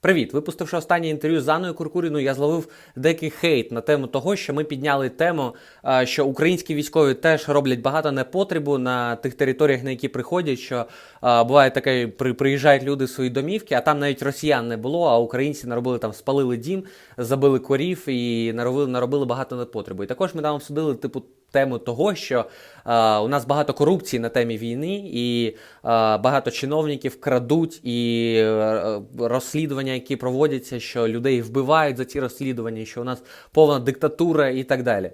Привіт! Випустивши останнє інтерв'ю з Анною Куркуріною, я зловив деякий хейт на тему того, що ми підняли тему, е, що українські військові теж роблять багато непотребу на тих територіях, на які приходять. Що е, буває таке, при- приїжджають люди в свої домівки, а там навіть росіян не було, а українці наробили там, спалили дім, забили корів і наробили, наробили багато непотребу. І також ми там обсудили, типу. Тему того, що е, у нас багато корупції на темі війни, і е, багато чиновників крадуть і е, розслідування, які проводяться, що людей вбивають за ці розслідування, що у нас повна диктатура і так далі.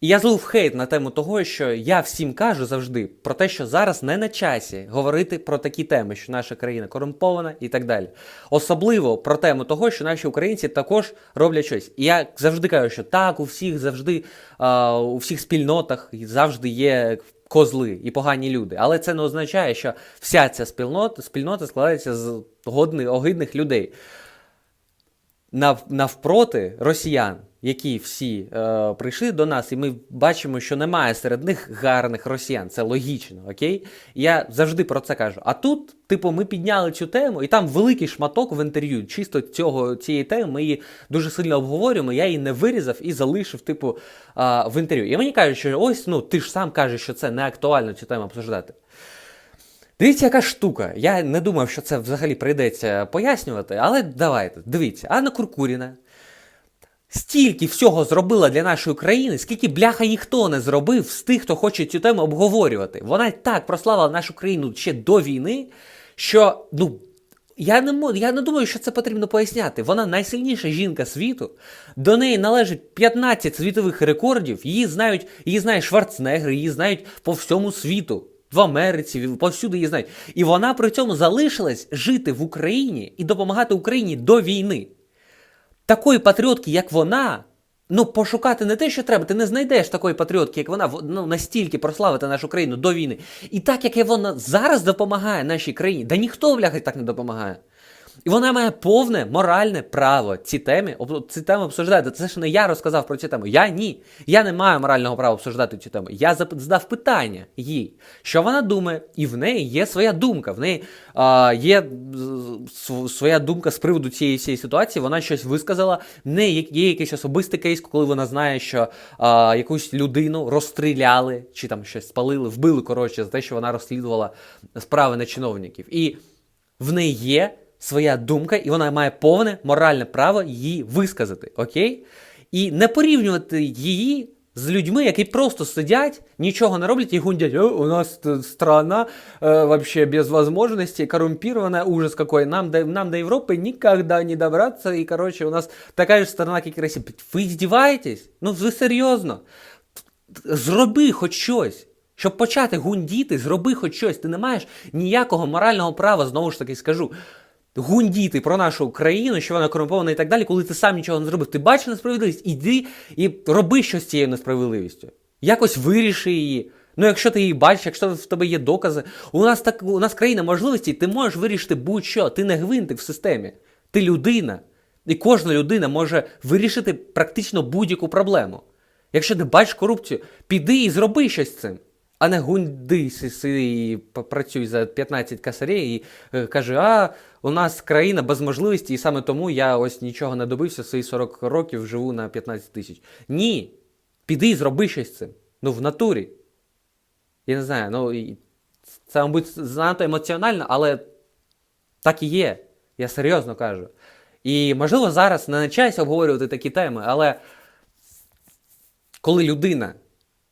І я злив хейт на тему того, що я всім кажу завжди про те, що зараз не на часі говорити про такі теми, що наша країна корумпована і так далі. Особливо про тему того, що наші українці також роблять щось. І я завжди кажу, що так, у всіх завжди, а, у всіх спільнотах завжди є козли і погані люди. Але це не означає, що вся ця спільнота, спільнота складається з годних, огидних людей нав, навпроти росіян, які всі е, прийшли до нас, і ми бачимо, що немає серед них гарних росіян. Це логічно, окей? Я завжди про це кажу. А тут, типу, ми підняли цю тему, і там великий шматок в інтерв'ю. Чисто цього цієї теми ми її дуже сильно обговорюємо. Я її не вирізав і залишив, типу, е, в інтерв'ю. І мені кажуть, що ось ну ти ж сам кажеш, що це не актуально цю тему обсуждати. Дивіться, яка штука. Я не думав, що це взагалі прийдеться пояснювати, але давайте. Дивіться, Анна Куркуріна стільки всього зробила для нашої країни, скільки бляха ніхто не зробив з тих, хто хоче цю тему обговорювати. Вона так прославила нашу країну ще до війни, що ну. Я не мо- я не думаю, що це потрібно поясняти. Вона найсильніша жінка світу. До неї належить 15 світових рекордів. Її знають, її знає Шварценеггер, її знають по всьому світу. В Америці, повсюди її знають. І вона при цьому залишилась жити в Україні і допомагати Україні до війни. Такої патріотки, як вона, ну пошукати не те, що треба. Ти не знайдеш такої патріотки, як вона, ну настільки прославити нашу країну до війни. І так як вона зараз допомагає нашій країні, да ніхто бляха так не допомагає. І вона має повне моральне право ці теми, ці теми обсуждати. Це ж не я розказав про ці теми. Я ні. Я не маю морального права обсуждати цю тему. Я задав питання їй, що вона думає, і в неї є своя думка. В неї а, є своя думка з приводу цієї всієї ситуації. Вона щось висказала. В неї є якийсь особистий кейс, коли вона знає, що а, якусь людину розстріляли чи там щось спалили, вбили коротше за те, що вона розслідувала справи на чиновників. І в неї є своя думка, і вона має повне моральне право її висказати, окей? І не порівнювати її з людьми, які просто сидять, нічого не роблять і гундять, у нас страна э, вообще без возможностей, коррумпированная, ужас какой, нам до, нам до Европы никогда не добраться, и, короче, у нас такая же страна, как и Россия. Ви издеваетесь? Ну, ви серйозно? Зроби хоч щось. Щоб почати гундіти, зроби хоч щось. Ти не маєш ніякого морального права, знову ж таки скажу. Гундіти про нашу країну, що вона корумпована і так далі, коли ти сам нічого не зробив. Ти бачиш несправедливість, іди і роби щось з цією несправедливістю. Якось виріши її. Ну, якщо ти її бачиш, якщо в тебе є докази, у нас так у нас країна можливості, ти можеш вирішити будь-що. Ти не гвинтик в системі. Ти людина. І кожна людина може вирішити практично будь-яку проблему. Якщо ти бачиш корупцію, піди і зроби щось з цим. А не гунди сиси працюй за 15 косарів і е, каже, а у нас країна без можливості, і саме тому я ось нічого не добився, свої 40 років живу на 15 тисяч. Ні. Піди і зроби щось з цим. Ну, в натурі. Я не знаю, ну це, мабуть, занадто емоціонально, але так і є. Я серйозно кажу. І можливо зараз не на часі обговорювати такі теми, але коли людина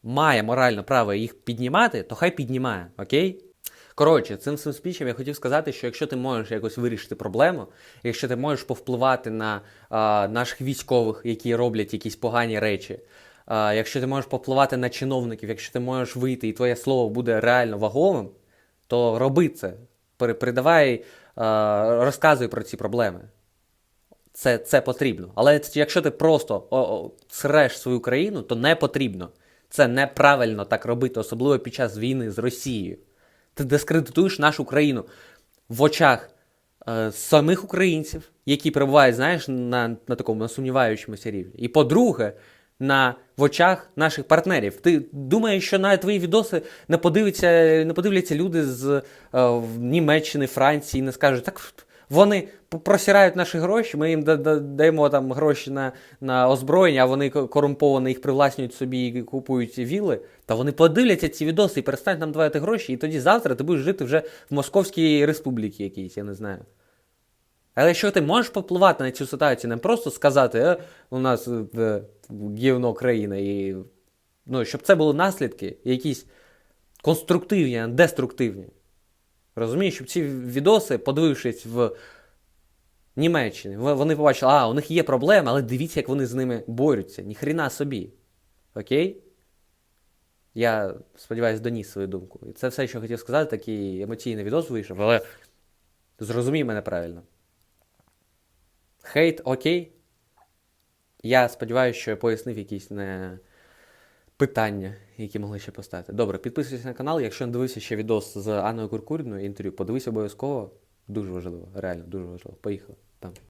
має моральне право їх піднімати, то хай піднімає, окей? Коротше, цим всім спічем я хотів сказати, що якщо ти можеш якось вирішити проблему, якщо ти можеш повпливати на а, наших військових, які роблять якісь погані речі, а, якщо ти можеш повпливати на чиновників, якщо ти можеш вийти і твоє слово буде реально вагомим, то роби це. Пере- Передавай, а, розказуй про ці проблеми. Це, це потрібно. Але якщо ти просто о, о, среш свою країну, то не потрібно. Це неправильно так робити, особливо під час війни з Росією. Ти дискредитуєш нашу країну в очах е, самих українців, які перебувають, знаєш, на, на такому на сумніваючомуся рівні. І по-друге, на в очах наших партнерів. Ти думаєш, що на твої відоси не подивляться, не подивляться люди з е, Німеччини, Франції, не скажуть, так Вони просирають наші гроші, ми їм да- да- даємо там гроші на, на озброєння, а вони ко- корумповані їх привласнюють собі і купують вілли. Та вони подивляться ці відоси і перестануть нам давати гроші, і тоді завтра ти будеш жити вже в Московській республіці якійсь, я не знаю. Але якщо ти можеш попливати на цю ситуацію, не просто сказати, е, у нас е, гівно країна, і ну, щоб це були наслідки, якісь конструктивні, а не деструктивні. Розумієш, щоб ці відоси, подивившись в Німеччині, вони побачили, а, у них є проблеми, але дивіться, як вони з ними борються. Ніхрена собі. Окей? Я сподіваюся, доніс свою думку. І це все, що хотів сказати, такий емоційний відос вийшов, але зрозумій мене правильно. Хейт окей. Я сподіваюся, що я пояснив якісь не питання, які могли ще поставити. Добре, підписуйся на канал. Якщо не дивився ще відос з Анною Куркуріною інтерв'ю, подивись обов'язково. Дуже важливо, реально дуже важливо. Поїхали. Там.